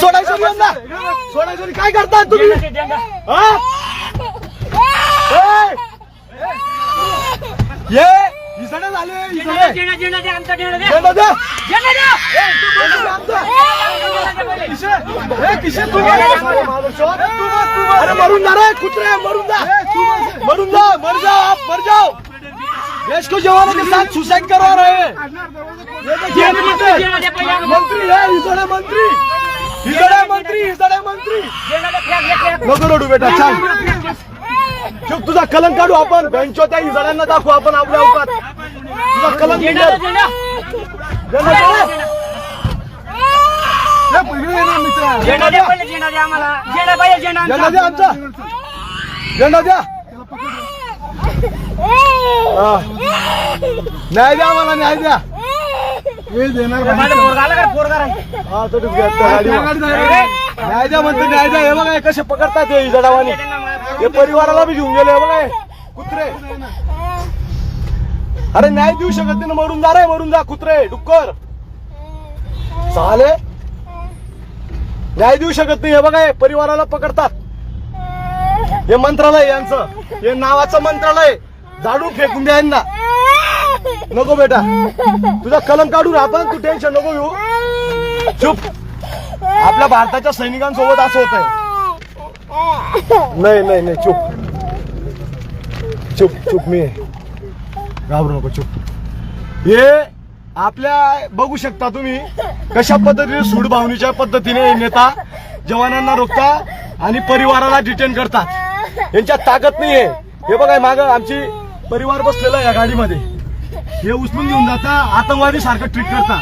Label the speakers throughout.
Speaker 1: सोडायचं यांना सोडायचं. काय करता तुम्ही हा? ये इसडे झाले. अरे मरून जा रे कुत्रे मरून जा मरून जा मर जाओ आप मर जाओ देश को जवानों के साथ सुसाइड करवा रहे हैं मंत्री है इसड़े मंत्री इसड़े मंत्री इसड़े मंत्री नको रडू बेटा छान चुप तुझा कलंक काढू आपण. बेंचो त्या इजड्यांना दाखवू आपण आपल्या अवकात. तुझा कलंक निघेल. झेंडा द्या झेंडा द्या आमचा. झेंडा द्या. हा. न्याय द्या मला न्याय द्या.
Speaker 2: हे देणार
Speaker 1: हा तो ठीक आहे, त्या गाडीवर. न्याय द्या म्हणतो न्याय द्या हे बघा कसे पकडतात हे जडावानी हे परिवाराला बी घेऊन गेले बघा. कुत्रे. अरे न्याय देऊ शकत नाही ना मरून जा रे मरून जा. कुत्रे डुक्कर. चाले न्याय देऊ शकत नाही हे बघा परिवाराला पकडतात. हे मंत्रालय यांचं. हे नावाचं मंत्रालय झाडून फेकून द्या यांना. नको बेटा. तुझा कलम काढून आपण तू टेन्शन नको घेऊ. चुप. आपल्या भारताच्या सैनिकांसोबत असं होत नाही नाही नाही चुप. चुप चुप मी आहे. घाबरू नको चुप. हे आपल्या बघू शकता तुम्ही कशा पद्धतीने सूडभावनीच्या पद्धतीने हे नेता जवानांना रोखता आणि परिवाराला डिटेन करतात. यांच्यात ताकद नाहीये. हे बघा माग आमची परिवार बसलेला आहे या गाडीमध्ये. हे उचलून घेऊन जाता आतंकवादी सारखं ट्रीट करता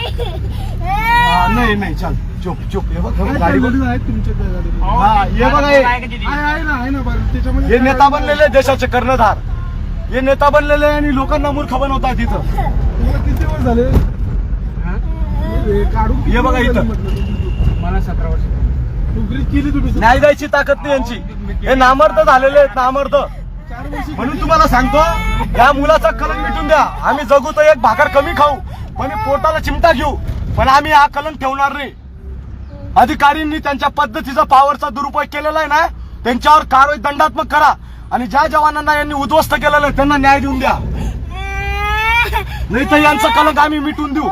Speaker 1: नाही नाही चल. चुप चुप. हे बघ हे बघ, गाडी बघ.
Speaker 2: आहेत तुमच्या त्या.
Speaker 1: हा हे बघा हे
Speaker 2: आहे आहे ना आहे ना बरं. त्याच्यामध्ये
Speaker 1: हे नेता बनलेले देशाचे कर्णधार. हे नेता बनलेले आहे आणि लोकांना मूर्ख बनवतात इथं
Speaker 2: तुम्हाला किती वर्ष झाले? हे? काढून किती
Speaker 1: हे बघा
Speaker 2: वर्ष
Speaker 1: इथं.
Speaker 3: मला सतरा वर्ष
Speaker 2: नोकरी केली तुम्ही
Speaker 1: न्याय द्यायची ताकद नाही यांची. हे नामर्द झालेले आहेत नामर्द.
Speaker 2: चार वर्ष
Speaker 1: म्हणून तुम्हाला सांगतो या मुलाचा कलंक मिटून द्या. आम्ही जगू तर एक भाकर कमी खाऊ पण हे पोटाला चिमटा घेऊ. पण आम्ही हा कलंक ठेवणार नाही. अधिकाऱ्यांनी त्यांच्या पद्धतीचा पॉवरचा दुरुपयोग केलेला आहे ना त्यांच्यावर कारवाई दंडात्मक करा. आणि ज्या जवानांना यांनी उद्ध्वस्त केलेलं आहे त्यांना न्याय देऊन द्या. नाही तर यांचं कलंक आम्ही मिटून देऊ.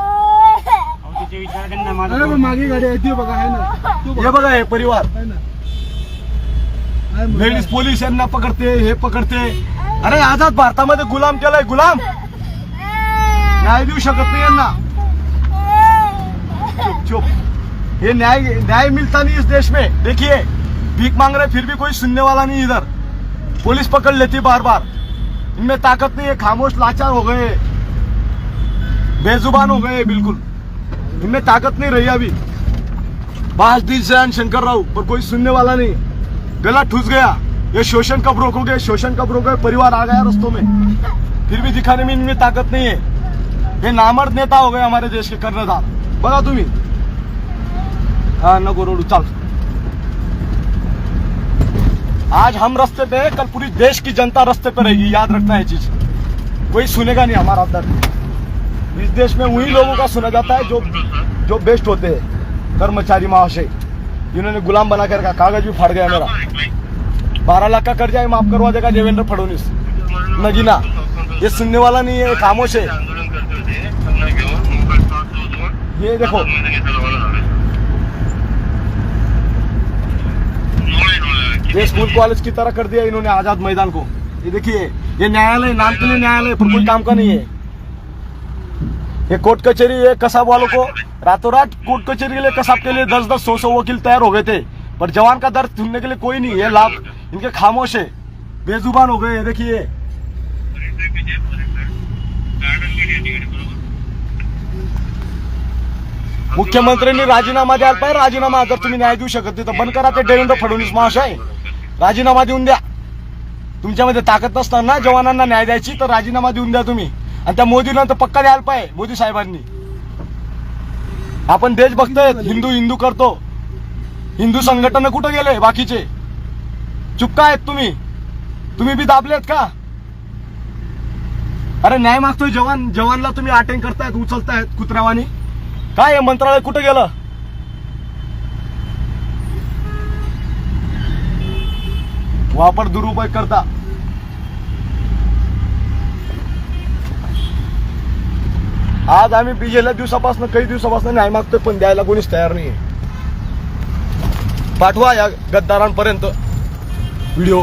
Speaker 2: मागे गाडी आहे ती बघा आहे ना.
Speaker 1: हे
Speaker 2: बघा
Speaker 1: हे परिवार. लेडीज पोलीस यांना पकडते हे पकडते. अरे आझाद भारतामध्ये गुलाम केलाय गुलाम. न्याय देऊ शकत नाही यांना. चुप चुप. ये न्याय न्याय मिलता नहीं इस देश में। देखिए, भीख मांग रहे फिर भी कोई सुनने वाला नहीं इधर। पुलिस पकड़ लेती बार बार इनमें ताकत नहीं है, खामोश, लाचार हो गए। बेजुबान हो गए, बिल्कुल। इनमें ताकत नहीं रही अभी। बास दिल से शंकर राव, पर कोई सुनने वाला नहीं। गला ठुस गया। ये शोषण कब रोकोगे? शोषण कब रोकोगे? परिवार आ गया रस्तों में। फिर भी दिखाने में इनमें ताकत नहीं है। ये नामर्द नेता हो गए हमारे देश के कर्णधार। बघा तुम्ही। हा चाल आज हम रास्ते पे हैं, कल पूरी देश की जनता रास्ते पे रहेगी याद रखना है चीज़। कोई सुनेगा नहीं हमारा दर्द। इस देश में वही लोगों का सुना जाता है जो जो बेस्ट होते हैं कर्मचारी महाशय जिन्होंने गुलाम बना कर कागज़ भी फाड़ गया मेरा। बारह लाख का कर्जा है माफ़ करवा देगा देवेंद्र फडणवीस। नगीना ये सुनने वाला नहीं है खामोश है। ये देखो ये स्कूल कॉलेज की तरह कर दिया इन्होंने आज़ाद मैदान को। ये देखिए, ये न्यायालय, नाम के लिए न्यायालय पर कोई काम का नहीं है। ये कोर्ट कचहरी ये कसाब वालों को रातों रात कोर्ट कचहरी के लिए, कसाब के लिए दस दस सौ सौ वकील तैयार हो गए थे। पर जवान का दर्द सुनने के लिए कोई नहीं है लाभ इनके खामोश है। बेजुबान हो गए देखिए। मुख्यमंत्र्यांनी राजीनामा द्यायला पाहिजे राजीनामा जर तुम्ही न्याय देऊ शकत नाही तर बंद करा ते देवेंद्र फडणवीस महाशय राजीनामा देऊन द्या. तुमच्यामध्ये ताकद नसताना जवानांना न्याय द्यायची तर राजीनामा देऊन द्या तुम्ही. आणि त्या मोदीला तर पक्का द्यायला पाहिजे मोदी साहेबांनी. आपण देश बघतोय हिंदू हिंदू करतो. हिंदू संघटना कुठं गेले बाकीचे? चुपका आहेत तुम्ही? तुम्ही बी दाबलेत का? अरे न्याय मागतोय जवान जवानला तुम्ही अटेंड करतायत उचलतायत कुत्र्यावानी. काय मंत्रालय कुठं गेलं? वापर दुरुपयोग करता. आज आम्ही बीजेला दिवसापासून काही दिवसापासून न्याय मागतोय पण द्यायला कोणीच तयार नाही पाठवा या गद्दारांपर्यंत. व्हिडिओ.